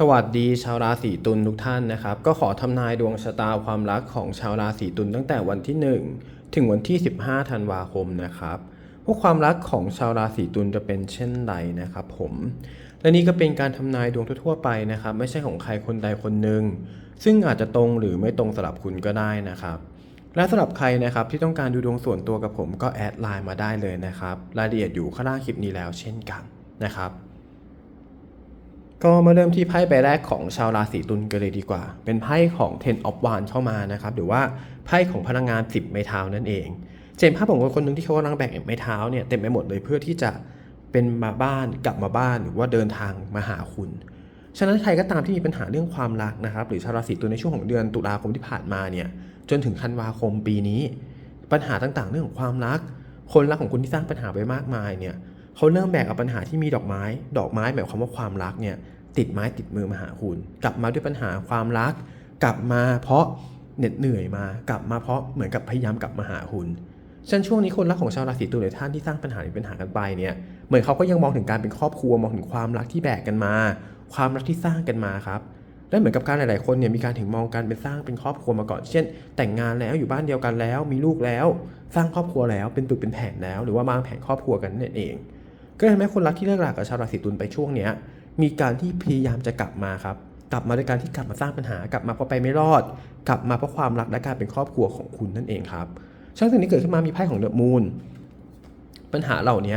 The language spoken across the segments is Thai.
สวัสดีชาวราศีตุลทุกท่านนะครับ ก็ขอทำนายดวงชะตาความรักของชาวราศีตุลตั้งแต่วันที่ 1 ถึงวันที่ 15 ธันวาคมนะครับพวกความรักของชาวราศีตุลจะเป็นเช่นไรนะครับผม และนี่ก็เป็นการทำนายดวงทั่วไปนะครับ ไม่ใช่ของใครคนใดคนหนึ่งซึ่งอาจจะตรงหรือไม่ตรงสำหรับคุณก็ได้นะครับและสำหรับใครนะครับที่ต้องการดูดวงส่วนตัวกับผมก็แอดไลน์มาได้เลยนะครับ รายละเอียดอยู่ข้างล่างคลิปนี้แล้วเช่นกันนะครับ ก็มาเริ่มที่ไพ่ใบแรกของชาวราศีตุลกันเลยดีกว่า เป็นไพ่ของ Ten of Wands เข้ามานะครับ หรือว่าไพ่ของพลังงาน 10 ไม้เท้านั่นเอง เจนภาพของคนคนหนึ่งที่เขากำลังแบกไม้เท้าเนี่ยเต็มไปหมดเลยเพื่อที่จะเป็นมาบ้านกลับมาบ้านหรือว่าเดินทางมาหาคุณ ฉะนั้นใครก็ตามที่มีปัญหาเรื่องความรักนะครับ หรือชาวราศีตุลในช่วงของเดือนตุลาคมที่ผ่านมาเนี่ยจนถึงธันวาคมปีนี้ ปัญหาต่างๆ เรื่องของความรัก คนรักของคุณที่สร้างปัญหาไว้มากมายเนี่ยเขาเริ่มแบกเอาปัญหาที่มีดอกไม้ ดอกไม้หมายความว่าความรักเนี่ย ติดไม้ติดมือมาหาคุณ กลับมาด้วยปัญหาความรัก กลับมาเพราะเหน็ดเหนื่อยมากลับมาเพราะเหมือนกับพยายามกลับมาหาคุณฉันช่วงนี้คนรักของชาวราศีตุลหรือท่านที่สร้างปัญหาหรือปัญหากันไปเนี่ยเหมือนเขาก็ยังมองถึงการเป็นครอบครัวมองถึงความรักที่แบกกันมา ความรักที่สร้างกันมาครับและเหมือนกับการหลาย ๆ คนเนี่ยมีการถึงมองการเป็นสร้างเป็นครอบครัวมาก่อน เช่น แต่งงานแล้วอยู่บ้านเดียวกันแล้ว มีลูกแล้ว สร้างครอบครัวแล้วเป็นปึกเป็นแผ่นแล้ว หรือว่าวางแผนครอบครัวกันนั่นเอง ก็เลยทำให้คนรักที่เลิกรากับชาวราศีตุลไปช่วงเนี้ย มีการที่พยายามจะกลับมาครับกลับมาด้วยการที่กลับมาสร้างปัญหากลับมาเพราะไปไม่รอด กลับมาเพราะความรักและการเป็นครอบครัวของคุณนั่นเองครับช่างสิ่งนี้เกิดขึ้นมามีไพ่ของเดอะมูนปัญหาเหล่านี้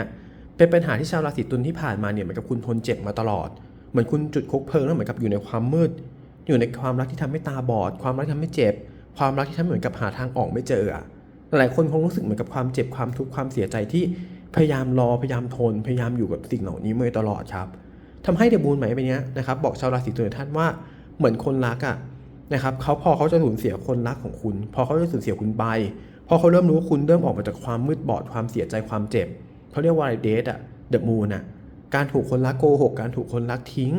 เป็นปัญหาที่ชาวราศีตุลที่ผ่านมาเนี่ยเหมือนกับคุณทนเจ็บมาตลอด เหมือนคุณจุดคบเพลิงแล้วเหมือนกับอยู่ในความมืด อยู่ในความรักที่ทำให้ตาบอด ความรักที่ทำให้เจ็บ ความรักที่ทำเหมือนกับหาทางออกไม่เจอหลายคนคงรู้สึกเหมือนกับความเจ็บความทุกข์ความเสียใจที่พยายามรอพยายามทน พยายามอยู่กับสิ่งเหล่านี้มาตลอดครับ ทำให้เดบูนหมายไปเนี้ยนะครับบอกชาวราศีตุลท่านว่าเหมือนคนรักอะนะครับเขาพอเขาจะสูญเสียคนรักของคุณ พอเขาจะสูญเสียคุณไป พอเขาเริ่มรู้ว่าคุณเริ่มออกมาจากความมืดบอดความเสียใจความเจ็บเขาเรียกว่าอะไรเดทอะเดอะมูนอะการถูกคนรักโกหก การถูกคนรักทิ้ง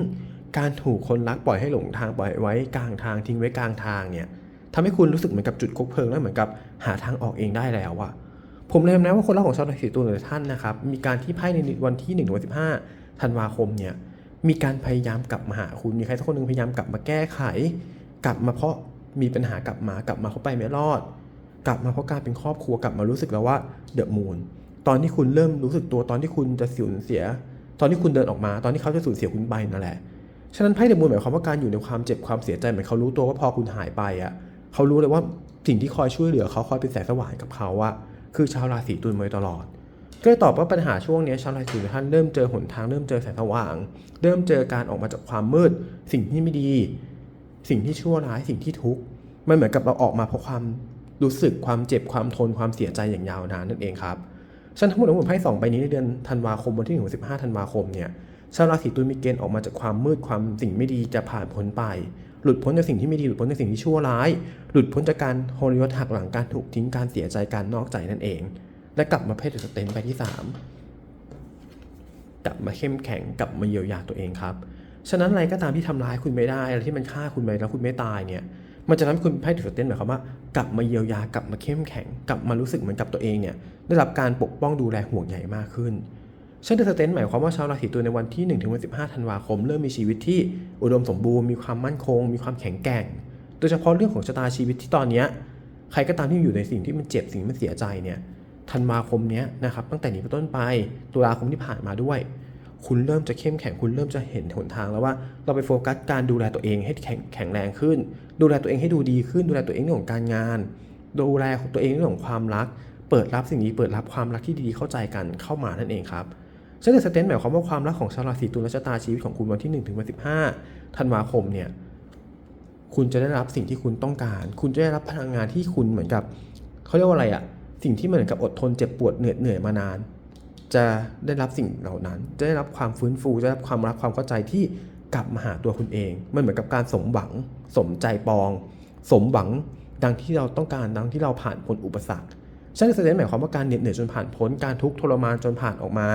การถูกคนรักปล่อยให้หลงทางปล่อยไว้กลางทางทิ้งไว้กลางทางเนี่ยทำให้คุณรู้สึกเหมือนกับจุดคบเพลิงแล้วเหมือนกับหาทางออกเองได้แล้วอะผมเลยนะว่าคนรักของชาวราศีตุลหรือท่านนะครับมีการที่ไพ่ในวันที่1นึ่งถึงวันสิบห้าธันวาคมเนี่ย มีการพยายามกลับมาหาคุณมีใครสักคนหนึ่งพยายามกลับมาแก้ไข กลับมาเพราะมีปัญหากลับมากลับมาเพราะไปไม่รอด กลับมาเพราะการเป็นครอบครัวกลับมารู้สึกแล้วว่าเดอะมูนตอนที่คุณเริ่มรู้สึกตัวตอนที่คุณจะสูญเสีย ตอนที่คุณเดินออกมาตอนที่เขาจะสูญเสียคุณไปนั่นแหละฉะนั้นไพ่เดอะมูนหมายความว่าการอยู่ในความเจ็บความเสียใจเหมือนเขารู้ตัวว่าพอคุณหายไปอะเขารู้เลยว่าสิ่งที่คอยช่วยเหลือเขาคอยเป็นแสงสว่างกับเขาอะคือชาวราศีตุลมาตลอด ก็เลยตอบว่าปัญหาช่วงนี้ชาวราศีท่านเริ่มเจอหนทางเริ่มเจอแสงสว่าง เริ่มเจอการออกมาจากความมืด สิ่งที่ไม่ดี สิ่งที่ชั่วร้ายสิ่งที่ทุกข์มันเหมือนกับเราออกมาเพราะความรู้สึกความเจ็บความทนความเสียใจอย่างยาวนานนั่นเองครับฉันทั้งหมดทั้งหมดไพ่สองใบนี้ในเดือนธันวาคมวันที่หนึ่งสิบห้าธันวาคมเนี่ยชาวราศีตุลมีเกณฑ์ออกมาจากความมืดความสิ่งไม่ดีจะผ่านพ้นไป หลุดพ้นจากสิ่งที่ไม่ดีหลุดพ้นจากสิ่งที่ชั่วร้าย หลุดพ้นจากการโหรยศหักหลังการถูกทิ้งการเสียใจการนอกใจนั่นเอง และกลับมาเพศสเตนไปที่สามกลับมาเข้มแข็งกลับมาเยียวยาตัวเองครับ ฉะนั้นอะไรก็ตามที่ทำร้ายคุณไม่ได้อะไรที่มันฆ่าคุณไปแล้วคุณไม่ตายเนี่ยมันจะทำให้คุณไพ่ถึงสเต้นหมายความว่ากลับมาเยียวยากลับมาเข้มแข็ง กลับมารู้สึกเหมือนกับตัวเองเนี่ยได้รับการปกป้องดูแลห่วงใยมากขึ้นเช่นเดอสเตนหมายความว่าชาวราศีตุลในวันที่1ถึงวัน15ธันวาคม เริ่มมีชีวิตที่อุดมสมบูรณ์มีความมั่นคง มีความแข็งแกร่ง โดยเฉพาะเรื่องของชะตาชีวิตที่ตอนนี้ใครก็ตามที่อยู่ในสิ่งที่มันเจ็บสิ่งที่มันเสียใจเนี่ย ธันวาคมนี้นะครับตั้งแต่นี้เป็นต้นไปตุลาคมที่ผ่านมาด้วย คุณเริ่มจะเข้มแข็งคุณเริ่มจะเห็นหนทางแล้วว่าเราไปโฟกัสการดูแลตัวเองให้แข็งแข็งแรงขึ้น ดูแลตัวเองให้ดูดีขึ้น ดูแลตัวเองเรื่องของการงาน ดูแลตัวเองเรื่องของความรัก เปิดรับสิ่งนี้เปิดรับความรักที่ดีเข้าใจกันเข้ามานั่นเองครับซึ่งในสเตนหมายความว่าความรักของชาวราศีตุลและชะตาชีวิตของคุณวันที่1ถึงวัน15ธันวาคมเนี่ยคุณจะได้รับสิ่งที่คุณต้องการ คุณจะได้รับพลังงานที่คุณเหมือนกับเขาเรียกว่าอะไรอะ สิ่งที่เหมือนกับอดทนเจ็บปวดเหนื่อยเหนื่อยมานาน จะได้รับสิ่งเหล่านั้น จะได้รับความฟื้นฟูจะได้รับความรักความเข้าใจที่กลับมาหาตัวคุณเอง มันเหมือนกับการสมหวัง สมใจปอง สมหวังดังที่เราต้องการดังที่เราผ่านพ้นอุปสรรคฉันแสดงหมายความว่าการเหน็ดเหนื่อยจนผ่านพ้นการทุกข์ทรมานจนผ่านออกมา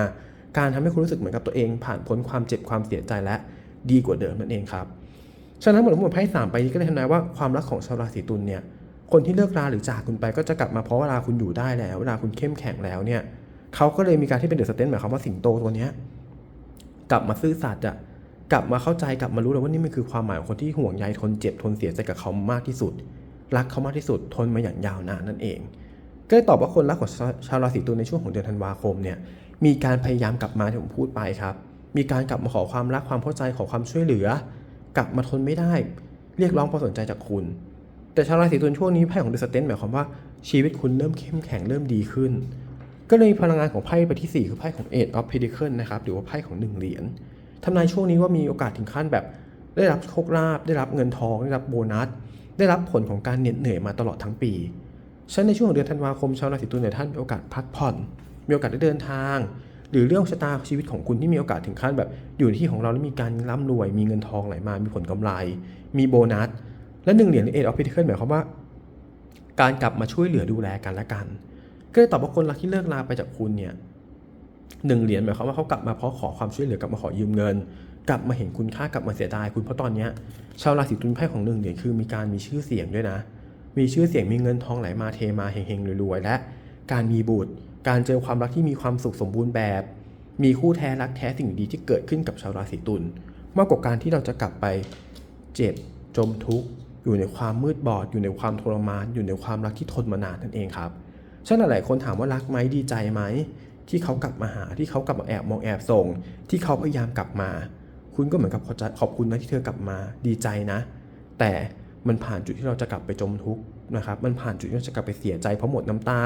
การทำให้คุณรู้สึกเหมือนกับตัวเอง ผ่านพ้นความเจ็บความเสียใจและดีกว่าเดิมนั่นเองครับฉะนั้นหมดทั้งหมดไพ่สามไปนี้ก็เลยทำนายว่าความรักของชาวราศีตุลเนี่ย คนที่เลิกราหรือจากคุณไปก็จะกลับมาเพราะเวลาคุณอยู่ได้แล้ว เวลาคุณเข้มแข็งแล้วเนี่ยเขาก็เลยมีการที่เป็นเดอะสเตนหมายความว่าสิงโตตัวเนี้ยกลับมาซื่อสัตย์อะกลับมาเข้าใจกลับมารู้เลยว่านี่มันคือความหมายของคนที่ห่วงใยทนเจ็บทนเสียใจกับเขามากที่สุด รักเขามากที่สุดทนมาอย่างยาวนานนั่นเอง ก็เลยตอบว่าคนรักของชาชาวราศีตุลในช่วงของเดือนธันวาคมเนี่ยมีการพยายามกลับมาที่ผมพูดไปครับ มีการกลับมาขอความรักความเข้าใจขอความช่วยเหลือ กลับมาทนไม่ได้ เรียกร้องความสนใจจากคุณ แต่ชาวราศีตุลช่วงนี้ไพ่ของเดอะสเตนหมายความว่าชีวิตคุณเริ่มเข้มแข็งเริ่มดีขึ้น ก็เลยมีพลังงานของไพ่ใบที่ 4 คือไพ่ของ Eight of Pentacles นะครับหรือว่าไพ่ของหนึ่งเหรียญทำนายช่วงนี้ว่ามีโอกาสถึงขั้นแบบ ได้รับโชคลาภได้รับเงินทอง ได้รับโบนัส ได้รับผลของการเหน็ดเหนื่อยมาตลอดทั้งปีฉะนั้นในช่วงของเดือนธันวาคมชาวราศีตุลเนี่ยท่านมีโอกาสพักผ่อน มีโอกาสได้เดินทาง หรือเรื่องชะตาชีวิตของคุณที่มีโอกาสถึงขั้นแบบ อยู่ในที่ของเราแล้วมีการร่ำรวย มีเงินทองไหลมา มีผลกำไร มีโบนัส และหนึ่งเหรียญเอ็ดออฟพิทเคิลหมายความว่า การกลับมาช่วยเหลือดูแลกันและกัน ก็เลยตอบว่าคนรักที่เลิกลาไปจากคุณเนี่ยหนึ่งเหรียญหมายความว่าเขากลับมาเพราะขอความช่วยเหลือกลับมาขอยืมเงิน กลับมาเห็นคุณค่ากลับมาเสียดายคุณเพราะตอนเนี้ยชาวราศีตุลไพ่ของหนึ่งเหรียญคือมีการมีชื่อเสียงด้วยนะ มีชื่อเสียงมีเงินทองไหลมาเทมาเฮงๆรวยๆและการมีบุตร การเจอความรักที่มีความสุขสมบูรณ์แบบ มีคู่แท้รักแท้สิ่งดีที่เกิดขึ้นกับชาวราศีตุลมากกว่าการที่เราจะกลับไปเจ็บจมทุกข์ อยู่ในความมืดบอด อยู่ในความทรมาน อยู่ในความรักที่ทนมานานนั่นเองครับฉะนั้นหลายคนถามว่ารักไหมดีใจไหมที่เขากลับมาหาที่เขากลับมาแอบมองแอบส่ง ที่เขาพยายามกลับมา คุณก็เหมือนกับขอบใจขอบคุณนะที่เธอกลับมาดีใจนะ แต่มันผ่านจุดที่เราจะกลับไปจมทุกข์นะครับมันผ่านจุดที่เราจะกลับไปเสียใจเพราะหมดน้ำตา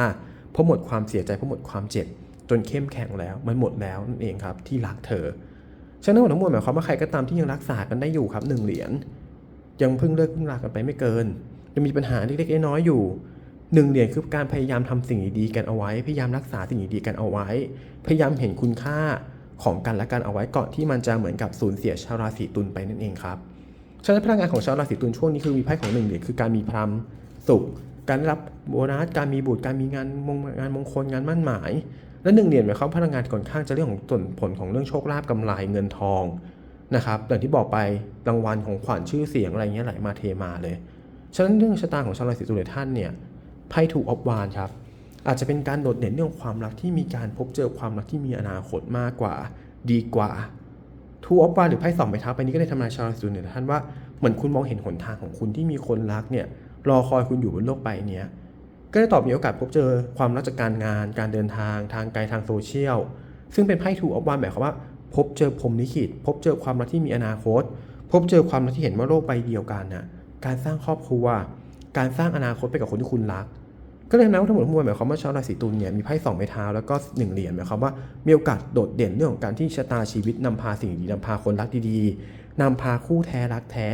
เพราะหมดความเสียใจเพราะหมดความเจ็บ จนเข้มแข็งแล้ว มันหมดแล้วนั่นเองครับที่รักเธอฉะนั้นทั้งหมดหมายความว่าใครก็ตามที่ยังรักษากันได้อยู่ครับหนึ่งเหรียญ ยังเพิ่งเลิกเพิ่งลากันไปไม่เกินยังมีปัญหาเล็กๆน้อยๆอยู่หนึ่งเหรียญคือการพยายามทำสิ่งดีๆกันเอาไว้ พยายามรักษาสิ่งดีๆกันเอาไว้ พยายามเห็นคุณค่าของกันและกันเอาไว้ก่อนที่มันจะเหมือนกับสูญเสียชาวราศีตุลไปนั่นเองครับฉะนั้นพลังงานของชาวราศีตุลช่วงนี้คือมีไพ่ของหนึ่งเหรียญคือการมีพลังสุข การได้รับโบนัสการมีบุตรการมีงานมงงานมงคลงานมั่นหมาย และหนึ่งเหรียญหมายความพลังงานค่อนข้างจะเรื่องของผลผลของเรื่องโชคลาภกำไรเงินทอง นะครับอย่างที่บอกไปรางวัลของขวัญชื่อเสียงอะไรเงี้ยไหลมาเทมาเลย ฉะนั้นเรื่องชะตาของชาวราศีตุลท่านเนี่ยไพ่ถูกออบวานครับ อาจจะเป็นการโดดเด่นเรื่องความรักที่มีการพบเจอความรักที่มีอนาคตมากกว่าดีกว่าทูออฟวานหรือไพ่สองใบเท้าไปนี้ก็ได้ทำนายชาวราศีตุลเนี่ยท่านว่าเหมือนคุณมองเห็นหนทางของคุณที่มีคนรักเนี่ยรอคอยคุณอยู่บนโลกใบนี้ก็ได้ตอบมีโอกาสพบเจอความรักจากการงาน การเดินทาง ทางไกลทางโซเชียลซึ่งเป็นไพ่ทูออฟวานหมายความว่า พบเจอพรมลิขิตพบเจอความรักที่มีอนาคต พบเจอความรักที่เห็นว่าโลกใบเดียวกันน่ะการสร้างครอบครัว การสร้างอนาคตไปกับคนที่คุณรัก ก็เลยนะว่าทั้งหมดทั้งมวลหมายความว่าชาวราศีตุลเนี่ยมีไพ่สองไม้เท้าแล้วก็หนึ่งเหรียญหมายความว่ามีโอกาสโดดเด่นเรื่องของการที่ชะตาชีวิตนำพาสิ่งดีนำพาคนรักดีๆนำพาคู่แท้รักแท้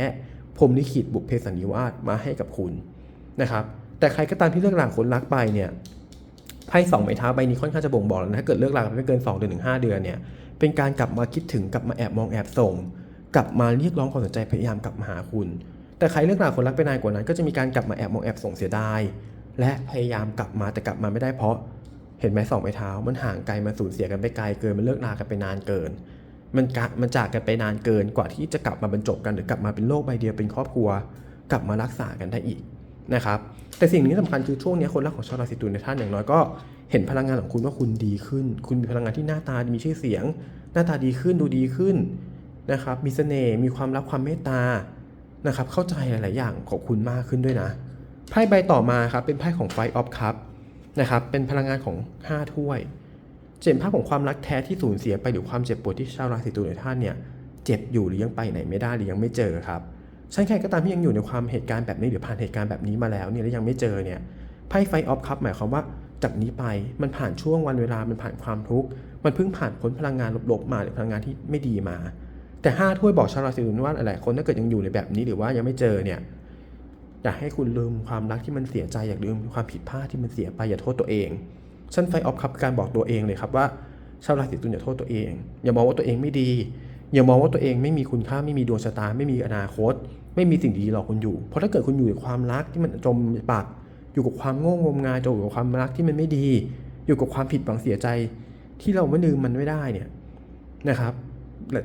พรมลิขิตบุพเพสันนิวาสมาให้กับคุณนะครับแต่ใครก็ตามที่เลิกลาคนรักไปเนี่ยไพ่สองไม้เท้าใบนี้ค่อนข้างจะบ่งบอกแล้วนะถ้าเกิดเลิกลากันไปไม่เกิน2เดือนถึง5เดือนเนี่ย เป็นการกลับมาคิดถึงกลับมาแอบมองแอบส่ง กลับมาเรียกร้องความสนใจพยายามกลับมาหาคุณ แต่ใครเลิกลาคนรักไปนานกว่านั้น ก็จะมีการกลับมาแอบมองแอบส่งเสียดายและพยายามกลับมาแต่กลับมาไม่ได้เพราะ เห็นไหมสองไม้เท้า มันห่างไกลมันสูญเสียกันไปไกลเกินมันเลิกลากันไปนานเกิน มันกะมันจากกันไปนานเกินกว่าที่จะกลับมาบรรจบกันหรือกลับมาเป็นโลกใบเดียวเป็นครอบครัว กลับมารักษากันได้อีกนะครับแต่สิ่งนี้สำคัญคือช่วงนี้คนรักของชาวราศีตุลในท่านอย่างน้อยก็ เห็นพลังงานของคุณว่าคุณดีขึ้น คุณมีพลังงานที่หน้าตามีชื่อเสียง หน้าตาดีขึ้นดูดีขึ้นนะครับ มีเสน่ห์มีความรักความเมตตานะครับ เข้าใจหลาย ๆ อย่างของคุณมากขึ้นด้วยนะไพ่ใบต่อมาครับเป็นไพ่ของไฟออฟคัพนะครับ เป็นพลังงานของ 5 ถ้วยเจ็บภาพของความรักแท้ที่สูญเสียไปหรือความเจ็บปวดที่ชาวราศีตุลในท่านเนี่ยเจ็บอยู่หรือยังไปไหนไม่ได้หรือยังไม่เจอครับฉันใครก็ตามที่ยังอยู่ในความเหตุการณ์แบบนี้หรือผ่านเหตุการณ์แบบนี้มาแล้วเนี่ยแล้วยังไม่เจอเนี่ยไพ่ไฟออฟคัพหมายความว่า จากนี้ไปมันผ่านช่วงวันเวลามันผ่านความทุกข์มันเพิ่งผ่านพ้นพลังงานลบๆมาหรือพลังงานที่ไม่ดีมา แต่ห้าถ้วยบอกชาวราศีตุลว่าหลายคนถ้าเกิดยังอยู่ในแบบนี้หรือว่ายังไม่เจอเนี่ยอยากให้คุณลืมความรักที่มันเสียใจอยากลืมความผิดพลาดที่มันเสียไปอย่าโทษตัวเองฉันไฟออฟคัพการบอกตัวเองเลยครับว่าชาวราศีตุลอย่าโทษตัวเอง อย่ามองว่าตัวเองไม่ดี อย่ามองว่าตัวเองไม่มีคุณค่าไม่มีดวงชะตาไม่มีอนาคต ไม่มีสิ่งดีๆหรอกคุณอยู่ เพราะถ้าเกิดคุณอยู่ในความรักที่มันจมปัก อยู่กับความโง่งมงายอยู่กับความรักที่มันไม่ดี อยู่กับความผิดหวังเสียใจที่เราไม่ลืมมันไม่ได้เนี่ยนะครับ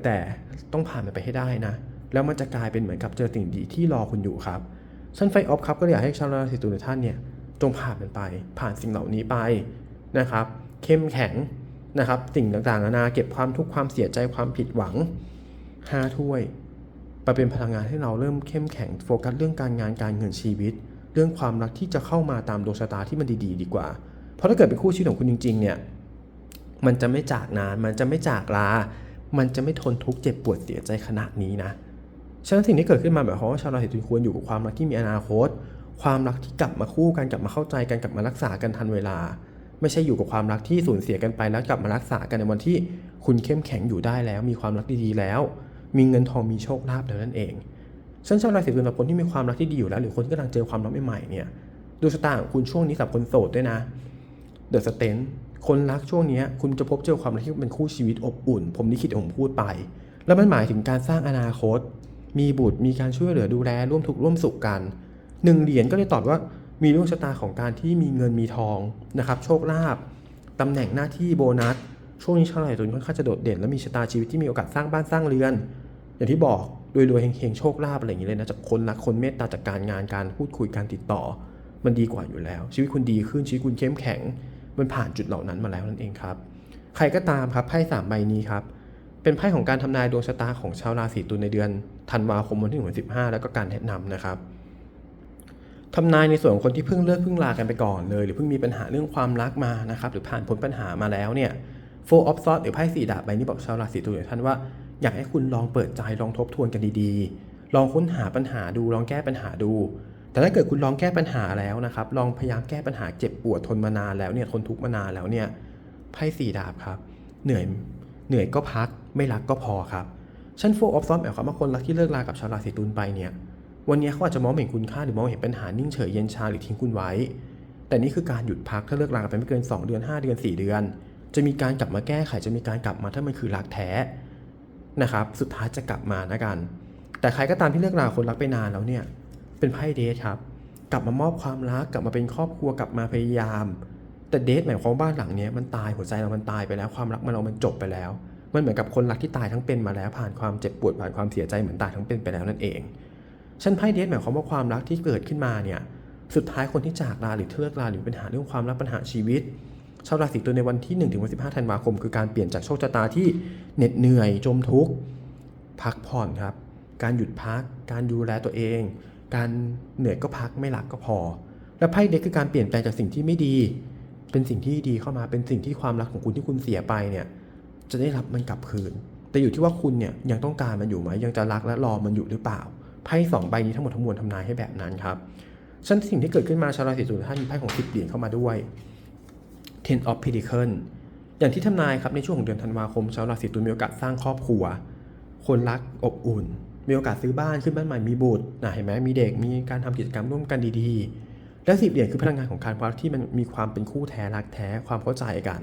แต่ต้องผ่านมันไปให้ได้นะ แล้วมันจะกลายเป็นเหมือนกับเจอสิ่งดีที่รอคุณอยู่ครับชั้นไฟออฟครับก็อยากให้ชาวราศีตุลท่านเนี่ยจงผ่านมันไป ผ่านสิ่งเหล่านี้ไปนะครับ เข้มแข็งนะครับ สิ่งต่างๆนานาเก็บความทุกข์ความเสียใจความผิดหวังห้าถ้วยไปเป็นพลังงานให้เราเริ่มเข้มแข็งโฟกัสเรื่องการงานการเงินชีวิต เรื่องความรักที่จะเข้ามาตามดวงชะตาที่มันดีๆ ดีกว่า เพราะถ้าเกิดเป็นคู่ชีวิตของคุณจริง ๆ เนี่ย มันจะไม่จากนาน มันจะไม่จากลา มันจะไม่ทนทุกข์เจ็บปวดเสียใจขนาดนี้นะ ฉะนั้นสิ่งที่เกิดขึ้นมาแบบความว่าชาวราศีตุลควรอยู่กับความรักที่มีอนาคต ความรักที่กลับมาคู่กันกลับมาเข้าใจกันกลับมารักษากันทันเวลา ไม่ใช่อยู่กับความรักที่สูญเสียกันไปแล้วกลับมารักษากันในวันที่คุณเข้มแข็งอยู่ได้แล้ว มีความรักดีๆแล้ว มีเงินทองมีโชคลาภแล้วนั่นเอง ฉันชาวราศีตุลสำหรับคนที่มีความรักที่ดีอยู่แล้ว หรือคนที่กำลังเจอความรักใหม่ๆเนี่ยดวงชะตาของคุณช่วงนี้สำหรับคนโสดด้วยนะเดอะสเตนคนรักช่วงนี้คุณจะพบเจอความรักที่เป็นคู่ชีวิตอบอุ่น ผมลิขิตผมพูดไป แล้วมันหมายถึงการสร้างอนาคต มีบุตรมีการช่วยเหลือดูแลร่วมทุกข์ร่วมสุขกันหนึ่งเหรียญก็เลยตอบว่ามีดวงชะตาของการที่มีเงินมีทองนะครับโชคลาภตำแหน่งหน้าที่โบนัส ช่วงนี้ชาวราศีตุลค่อนข้างจะโดดเด่น และมีชะตาชีวิตที่มีโอกาสสร้างบ้านสร้างเรือน อย่างที่บอก รวยรวยๆเฮงๆโชคลาภอะไรอย่างนี้เลยนะจากคนรักคนเมตตาจากการงานการพูดคุยการติดต่อ มันดีกว่าอยู่แล้ว ชีวิตคุณดีขึ้นชีวิตคุณเข้มแข็ง มันผ่านจุดเหล่านั้นมาแล้วนั่นเองครับ ใครก็ตามครับไพ่สามใบนี้ครับเป็นไพ่ของการทำนายดวงชะตาของชาวราศีตุลในเดือนธันวาคมวันที่หนึ่งสิบห้าแล้วก็การแนะนำนะครับทำนายในส่วนของคนที่เพิ่งเลิกเพิ่งลากันไปก่อนเลย หรือเพิ่งมีปัญหาเรื่องความรักมานะครับหรือผ่านพ้นปัญหามาแล้วเนี่ย Four of Swords หรือไพ่สี่ดาบใบนี้บอกชาวราศีตุลท่านว่า อยากให้คุณลองเปิดใจลองทบทวนกันดีๆ ลองค้นหาปัญหาดูลองแก้ปัญหาดู แต่ถ้าเกิดคุณลองแก้ปัญหาแล้วนะครับ ลองพยายามแก้ปัญหาเจ็บปวดทนมานานแล้วเนี่ยทนทุกข์มานานแล้วเนี่ยไพ่สี่ดาบครับ เหนื่อยเหนื่อยก็พักไม่รักก็พอครับชั้นโฟออฟซ้อมหมายความว่าคนรักที่เลิกลากับชาวราศีตุลไปเนี่ยวันนี้เขาอาจจะมองเห็นคุณค่าหรือมองเห็นปัญหานิ่งเฉยเย็นชาหรือทิ้งคุณไว้ แต่นี่คือการหยุดพักถ้าเลิกลากันไปไม่เกิน 2 เดือน 5 เดือน 4 เดือน จะมีการกลับมาแก้ไขจะมีการกลับมาถ้ามันคือรักแท้ นะครับ สุดท้ายจะกลับมานะกัน แต่ใครก็ตามที่เลิกลาคนรักไปนานแล้วเนี่ย เป็นไพ่เดทครับ กลับมามอบความรัก กลับมาเป็นครอบครัว กลับมาพยายาม แต่เดทหมายความว่าบ้านหลังเนี้ยมันตาย หัวใจเรามันตายไปแล้ว ความรักมันเรามันจบไปแล้ว มันเหมือนกับคนรักที่ตายทั้งเป็นมาแล้ว ผ่านความเจ็บปวด ผ่านความเสียใจเหมือนตายทั้งเป็นไปแล้วนั่นเอง ฉันไพ่เดทหมายความว่าความรักที่เกิดขึ้นมาเนี่ย สุดท้ายคนที่จากลาหรือเลิกลาหรือปัญหาเรื่องความรักปัญหาชีวิต ชาวราศีตุลในวันที่ 1 ถึงวัน15ธันวาคม คือการเปลี่ยนจากโชคชะตาที่เหน็ดเหนื่อยจมทุกข์พักผ่อนครับ การหยุดพัก การดูแลตัวเอง การเหนื่อยก็พักไม่หลักก็พอ และไพ่เด็กคือการเปลี่ยนแปลงจากสิ่งที่ไม่ดี เป็นสิ่งที่ดีเข้ามาเป็นสิ่งที่ความรักของคุณที่คุณเสียไปเนี่ยจะได้รับมันกลับคืน แต่อยู่ที่ว่าคุณเนี่ยยังต้องการมันอยู่ไหมยังจะรักและรอมันอยู่หรือเปล่าไพ่สองใบนี้ทั้งหมดทั้งมวลทำนายให้แบบนั้นครับฉันสิ่งที่เกิดขึ้นมาชาวราศีตุลท่านมีไพ่ของสิบเหรียญเข้ามาด้วย Ten of Pentacle อย่างที่ทำนายครับในช่วงของเดือนธันวาคมชาวราศีตุลมีโอกาสสร้างครอบครัว คนรักอบอุ่น มีโอกาสซื้อบ้านขึ้นบ้านใหม่มีบุตรนะเห็นไหมมีเด็กมีการทำกิจกรรมร่วมกันดีๆ และสิบเหรียญคือพลังงานของการรักที่มันมีความเป็นคู่แท้รักแท้ความเข้าใจกัน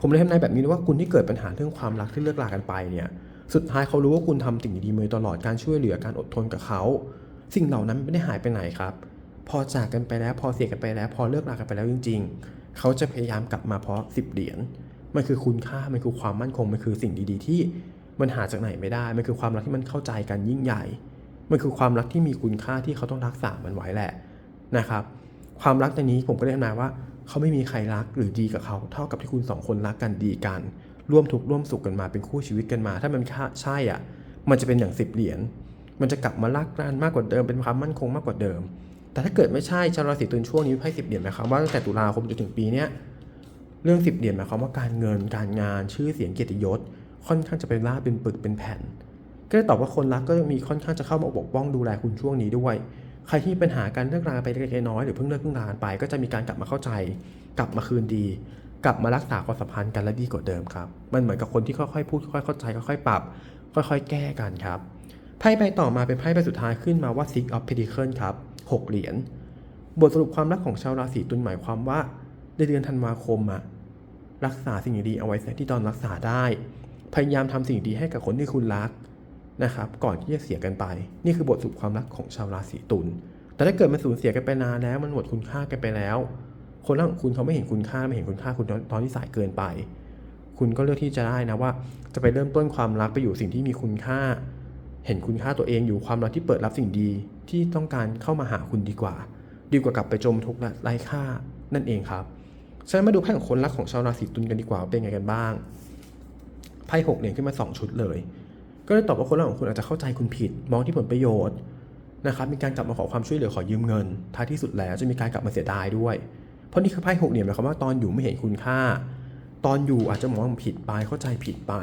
ผมเลยทำนายแบบนี้นะว่าคุณที่เกิดปัญหาเรื่องความรักที่เลิกลากันไปเนี่ยสุดท้ายเขารู้ว่าคุณทำสิ่งดีๆมาตลอดการช่วยเหลือการอดทนกับเขา สิ่งเหล่านั้นไม่ได้หายไปไหนครับ พอจากกันไปแล้วพอเสียกันไปแล้ว พอเลิกลากันไปแล้วจริง ๆ เขาจะพยายามกลับมาเพราะสิบเหรียญ มันคือคุณค่า มันคือความมั่นคง มันคือสิ่งดีๆ ที่มันหาจากไหนไม่ได้ มันคือความรักที่มันเข้าใจกันยิ่งใหญ่ มันคือความรักที่มีคุณค่าที่เขาต้องรักษามันไว้แหละนะครับ ความรักในนี้ผมก็ได้ทำนายว่า เขาไม่มีใครรักหรือดีกับเขา เท่ากับที่คุณสองคนรักกันดีกัน ร่วมทุกข์ร่วมสุขกันมาเป็นคู่ชีวิตกันมา ถ้ามันใช่อะ มันจะเป็นอย่างสิบเหรียญ มันจะกลับมารักกันมากกว่าเดิม เป็นความมั่นคงมากกว่าเดิม แต่ถ้าเกิดไม่ใช่ชาวราศีตุลช่วงนี้ไพ่สิบเหรียญหมายความว่าตั้งแต่ตุลาคมจนถึงปีเนี้ยเรื่องสิบเหรียญหมายความว่าการเงินการงานชื่อเสียงเกียรติยศ ค่อนข้างจะเป็นลาบเป็นปึกเป็นแผ่น ก็เลยตอบว่าคนรักก็มีค่อนข้างจะเข้ามาปกป้องดูแลคุณช่วงนี้ด้วย ใครที่มีปัญหาการเลิกราไปเล็กน้อยหรือเพิ่งเลิกเพิ่งลานไป ก็จะมีการกลับมาเข้าใจ กลับมาคืนดี กลับมารักษาความสัมพันธ์กันและดีกว่าเดิมครับมันเหมือนกับคนที่ค่อยๆพูดค่อยๆเข้าใจค่อยๆปรับ ค่อยๆ แก้กันครับไพ่ใบต่อมาเป็นไพ่ใบสุดท้ายขึ้นมาว่า Six of Pentacles ครับ หกเหรียญ บทสรุปความรักของชาวราศีตุลหมายความว่า ในเดือนธันวาคมอะรักษาสิ่งดีเอาไว้ที่ตอนรักษาได้ พยายามทำสิ่งดีให้กับคนที่คุณรักนะครับ ก่อนที่จะเสียกันไป นี่คือบทสรุปความรักของชาวราศีตุล แต่ถ้าเกิดมันสูญเสียกันไปนานแล้ว มันหมดคุณค่ากันไปแล้ว คนรักของคุณเขาไม่เห็นคุณค่าไม่เห็นคุณค่าคุณตอนที่สายเกินไป คุณก็เลือกที่จะได้นะว่า จะไปเริ่มต้นความรักไปอยู่สิ่งที่มีคุณค่า เห็นคุณค่าตัวเองอยู่ความรักที่เปิดรับสิ่งดี ที่ต้องการเข้ามาหาคุณดีกว่า ดีกว่ากลับไปจมทุกข์และไร้ค่านั่นเองครับฉะนั้นมาดูไพ่ของคนรักของชาวราศีตุลกันดีกว่าว่าเป็นไงกันบ้างไพ่หกเหรียญขึ้นมา 2 ชุดเลย ก็เลยตอบว่าคนรักของคุณอาจจะเข้าใจคุณผิด มองที่ผลประโยชน์นะครับมีการกลับมาขอความช่วยเหลือขอยืมเงิน ท้ายที่สุดแล้วจะมีการกลับมาเสียดายด้วย เพราะนี่คือไพ่หกเหรียญหมายความว่าตอนอยู่ไม่เห็นคุณค่า ตอนอยู่อาจจะมองผิดไปเข้าใจผิดไป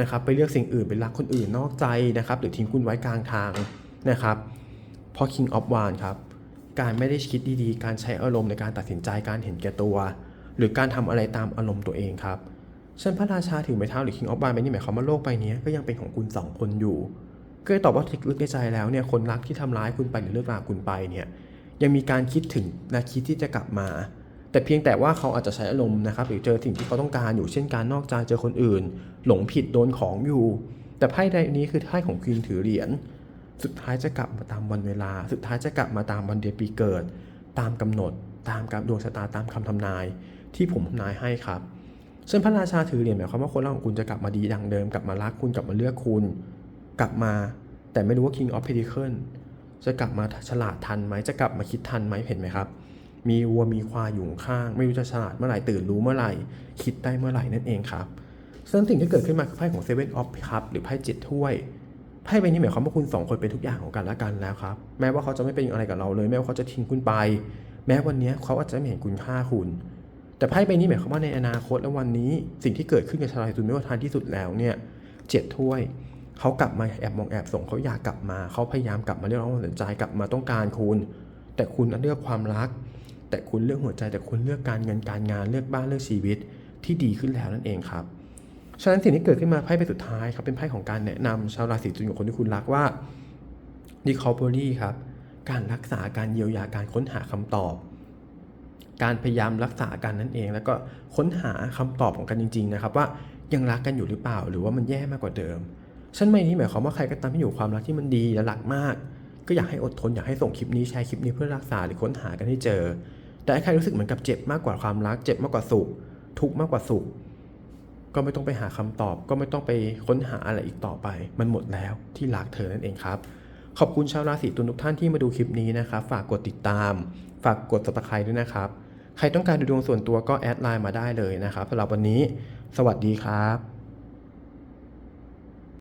นะครับไปเลือกสิ่งอื่นไปรักคนอื่นนอกใจนะครับหรือทิ้งคุณไว้กลางทางนะครับ เพราะ King of Wands ครับ การไม่ได้คิดดีๆ การใช้อารมณ์ในการตัดสินใจการเห็นแก่ตัว หรือการทำอะไรตามอารมณ์ตัวเองครับเช่นพระราชาถือไม้เท้าหรือ King of Wands ไปนี่หมายความว่าโลกใบนี้ก็ยังเป็นของคุณสองคนอยู่ก็เลยตอบว่าลึกในใจแล้วเนี่ยคนรักที่ทำร้ายคุณไปหรือเลิกราคุณไปเนี่ยยังมีการคิดถึงนาคิดที่จะกลับมา แต่เพียงแต่ว่าเขาอาจจะใช้อารมณ์นะครับหรือเจอสิ่งที่เขาต้องการอยู่เช่นการนอกใจเจอคนอื่น หลงผิดโดนของอยู่ แต่ไพ่ใดนี้คือไพ่ของควีนถือเหรียญ สุดท้ายจะกลับมาตามวันเวลา สุดท้ายจะกลับมาตามวันเดือนปีเกิด ตามกำหนด ตามการดวงชะตาตามคำทำนาย ที่ผมทำนายให้ครับซึ่งพระราชาถือเหรียญหมายความว่าคนรักของคุณจะกลับมาดีดังเดิม กลับมารักคุณกลับมาเลือกคุณ กลับมา แต่ไม่รู้ว่า King of Pentacle จะกลับมาฉลาดทันไหมจะกลับมาคิดทันไหมเห็นไหมครับ มีวัวมีควายอยู่ข้าง ไม่รู้จะฉลาดเมื่อไหร่ตื่นรู้เมื่อไหร่ คิดได้เมื่อไหร่นั่นเองครับซึ่งสิ่งที่เกิดขึ้นมาคือไพ่ของ Seven of Cups หรือไพ่เจ็ดถ้วย ไพ่ใบนี้หมายความว่าคุณสองคนเป็นทุกอย่างของกันและกันแล้วครับ แม้ว่าเขาจะไม่เป็นอะไรกับเราเลย แม้ว่าเขาจะทิ้งคุณไป แม้วันนี้เขาอาจจะไม่เห็นคุณค่าคุณ แต่ไพ่ใบนี้หมายความว่าในอนาคตและวันนี้ สิ่งที่เกิดขึ้นกับชาวราศีตุลไม่ว่าทันที่สุดแล้วเนี่ยเจ็ดถ้วยเขากลับมาแอบมองแอบส่งเขาอยากกลับมาเขาพยายามกลับมาเรียกร้องความสนใจกลับมาต้องการคุณ แต่คุณเลือกความรัก แต่คุณเลือกหัวใจแต่คุณเลือกการเงินการงานเลือกบ้านเลือกชีวิตที่ดีขึ้นแล้วนั่นเองครับ ฉะนั้นสิ่งที่เกิดขึ้นมาไพ่ใบสุดท้ายครับเป็นไพ่ของการแนะนำชาวราศีตุลกับคนที่คุณรักว่า recovery ครับ การรักษาการเยียวยาการค้นหาคำตอบ การพยายามรักษากันนั่นเอง แล้วก็ค้นหาคำตอบของกันจริง ๆ นะครับ ว่ายังรักกันอยู่หรือเปล่า หรือว่ามันแย่มากกว่าเดิมฉันไม่นี้หมายความว่าใครก็ตามที่อยู่ความรักที่มันดีและรักมาก ก็อยากให้อดทนอยากให้ส่งคลิปนี้แชร์คลิปนี้เพื่อรักษาหรือค้นหากันให้เจอ แต่ใครรู้สึกเหมือนกับเจ็บมากกว่าความรัก เจ็บมากกว่าสุข ทุกข์มากกว่าสุข ก็ไม่ต้องไปหาคำตอบ ก็ไม่ต้องไปค้นหาอะไรอีกต่อไป มันหมดแล้วที่รักเธอนั่นเองครับ ขอบคุณชาวราศีตุลทุกท่านที่มาดูคลิปนี้นะครับ ฝากกดติดตาม ฝากกด subscribe ด้วยนะครับ ใครต้องการดูดวงส่วนตัวก็แอดไลน์มาได้เลยนะครับสำหรับวันนี้ สวัสดีครับ